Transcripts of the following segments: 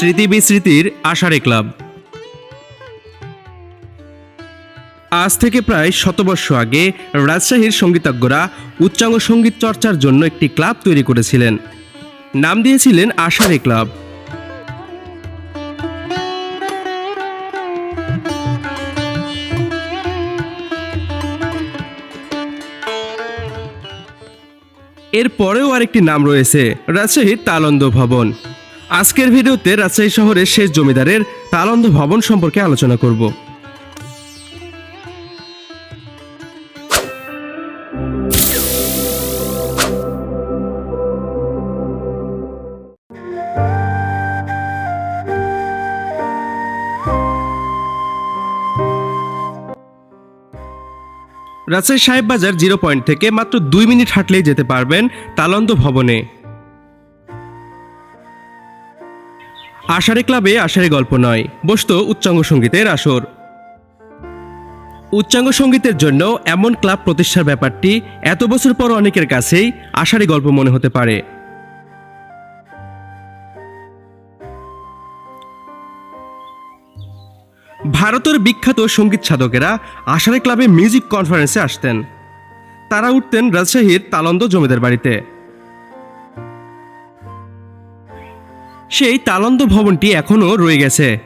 স্মৃতি বিস্মৃতির আষাঢ়ে ক্লাব। আজ থেকে প্রায় শতবর্ষ আগে রাজশাহীর সঙ্গীতজ্ঞরা উচ্চাঙ্গ সংগীত চর্চার জন্য একটি ক্লাব তৈরি করেছিলেন। নাম দিয়েছিলেন আষাঢ়ে ক্লাব। এর পরেও আরেকটি নাম রয়েছে রাজশাহীর তালন্দ ভবন। আজকের ভিডিওতে রাজশাহী শহরের শেষ জমিদারের তালন্দ ভবন সম্পর্কে আলোচনা করব। রাজশাহী সাহেব বাজার জিরো পয়েন্ট থেকে মাত্র দুই মিনিট হাঁটলেই যেতে পারবেন তালন্দ ভবনে। আষাঢ়ে ক্লাবে আষাঢ়ে গল্প নয়। বসতো উচ্চাঙ্গ সঙ্গীতের আসর। উচ্চাঙ্গ সঙ্গীতের জন্য এমন ক্লাব প্রতিষ্ঠার ব্যাপারটি এত বছর পর অনেকের কাছেই আষাঢ়ে গল্প মনে হতে পারে। ভারতের বিখ্যাত সংগীত সাধকেরা আষাঢ়ে ক্লাবে মিউজিক কনফারেন্সে আসতেন। তারা উঠতেন রাজশাহীর তালন্দ জমিদার বাড়িতে। সেই তালন্দ ভবনটি এখনও রয়ে গেছে।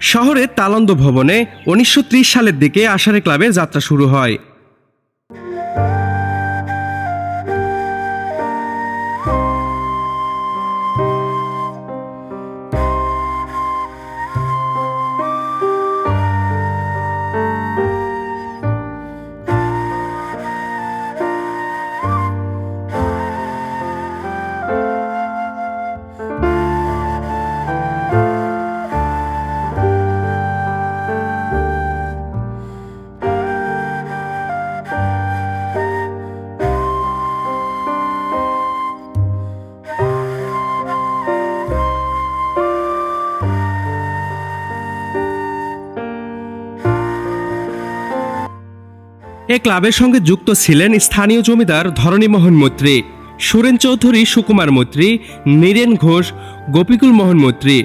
শহরের তালন্দ ভবনে উনিশশো ত্রিশ সালের দিকে আষাঢ়ে ক্লাবের যাত্রা শুরু হয়। এ ক্লাবের সঙ্গে যুক্ত ছিলেন স্থানীয় জমিদার ধরণীমোহন মৈত্রী। সুরেন চৌধুরী, সুকুমার মৈত্রী, নীরেন ঘোষ, গোপীকুল মোহন মৈত্রী।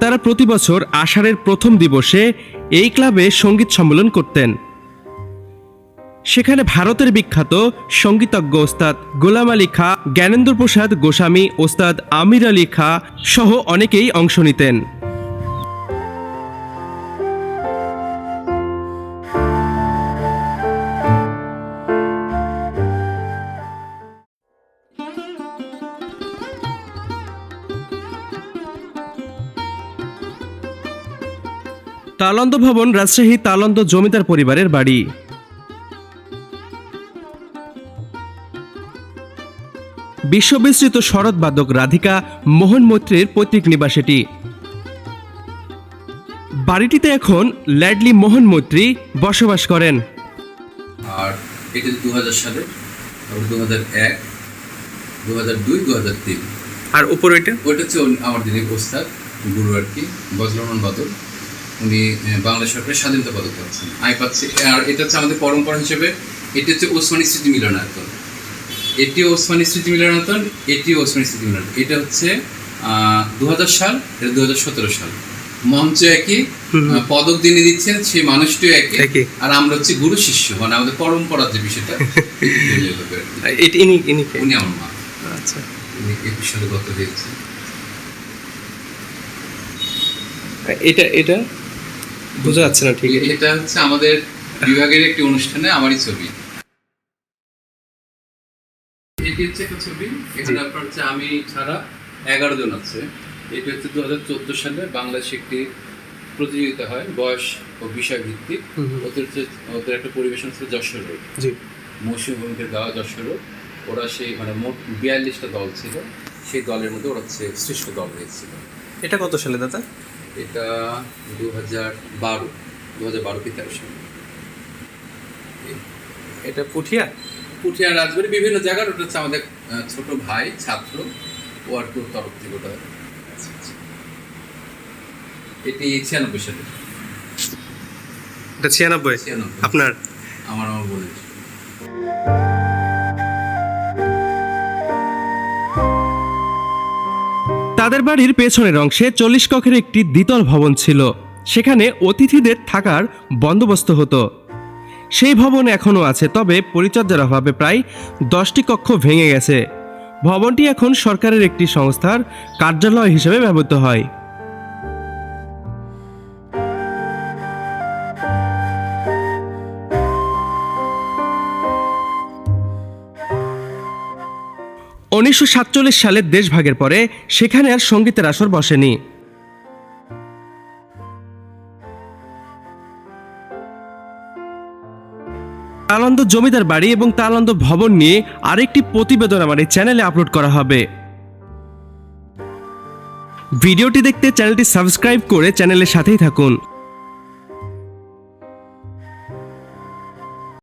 তারা প্রতি বছর আষাঢ়ের প্রথম দিবসে এই ক্লাবে সংগীত সম্মেলন করতেন। সেখানে ভারতের বিখ্যাত সঙ্গীতজ্ঞ ওস্তাদ গোলাম আলী খা, জ্ঞানেন্দ্র প্রসাদ গোস্বামী, ওস্তাদ আমির আলী খা সহ অনেকেই অংশ নিতেন। তালন্দ ভবন রাজশাহী তালন্দ জমিদার পরিবারের বাড়ি। বিশ্ববিস্তৃত শরৎ বাদক রাধিকা মোহন মৈত্রের পৈতৃক নিবাস এটি বাড়িটিতে এখন ল্যাডলি মোহন মৈত্রী বসবাস করেন। আর এটা দু হাজার সালে তারপর দু হাজার এক দু হাজার দুই দু হাজার তিন। আর উপরে এটা ওইটা হচ্ছে আমার যিনি ওস্তাদ গুরু আর কি বজরমন বাদল উনি বাংলা সরকারের স্বাধীনতা পদক পাচ্ছেন আমি পাচ্ছি আর এটা হচ্ছে আমাদের পরম্পরা হিসেবে এটি হচ্ছে ওসমানী স্মৃতি মিলনায়তন। এটিও ওসমানী স্মৃতি মিলনায়তন এটিও ওসমানী স্মৃতি মিলনায়তন। এটা হচ্ছে দু হাজার সাল এটা দু হাজার সতেরো সাল। মঞ্চ একই পদক যিনি দিচ্ছেন সেই মানুষটিও একই। আর আমরা হচ্ছে গুরু শিষ্য মানে আমাদের পরম্পরার যে বিষয়টা এটি? উনি আমার মা। আচ্ছা। উনি একুশ সালে গত হয়েছে। এটা এটা? বোঝা যাচ্ছে না ঠিক। এটা হচ্ছে আমাদের বিভাগের একটি অনুষ্ঠানে আমারই ছবি। এটি হচ্ছে একটা ছবি। এখানে আপনার হচ্ছে আমি ছাড়া এগারো জন আছে। এটি হচ্ছে দু হাজার চোদ্দ সালে বাংলাদেশে একটি প্রতিযোগিতা হয় বয়স ও বিষয় ভিত্তিক। ওদের হচ্ছে ওদের একটা পরিবেশন ছিল যশোর। মৌসুমী ভূমিকে গাওয়া যশোর। ওরা সেই মানে মোট বিয়াল্লিশটা দল ছিল। সেই দলের মধ্যে ওরা হচ্ছে শ্রেষ্ঠ দল হয়েছিল। এটা কত সালে দাদা? এটা দু হাজার বারো দু হাজার বারো কি তেরো সালে? এটা পুঠিয়া? পুঠিয়া রাজবাড়ি বিভিন্ন জায়গার ওটা হচ্ছে আমাদের ছোট ভাই ছাত্র ও আর কি ওর তরফ থেকে ওটা এটি ছিয়ানব্বই সালে। এটা ছিয়ানব্বই? ছিয়ানব্বই। আপনার? আমার আমার বোনের। তাদের বাড়ির পেছনের অংশে চল্লিশ কক্ষের একটি দ্বিতল ভবন ছিল। সেখানে অতিথিদের থাকার বন্দোবস্ত হতো। সেই ভবন এখনও আছে, তবে পরিচর্যার অভাবে প্রায় দশটি কক্ষ ভেঙে গেছে। ভবনটি এখন সরকারের একটি সংস্থার কার্যালয় হিসেবে ব্যবহৃত হয়। উনিশশো সাতচল্লিশ সালের দেশভাগের পরে সেখানে আর সঙ্গীতের আসর বসেনি। তালান্দ জমিদার বাড়ি এবং তালান্দ ভবন নিয়ে আরেকটি প্রতিবেদন আমার এই চ্যানেলে আপলোড করা হবে। ভিডিওটি দেখতে চ্যানেলটি সাবস্ক্রাইব করে চ্যানেলের সাথেই থাকুন।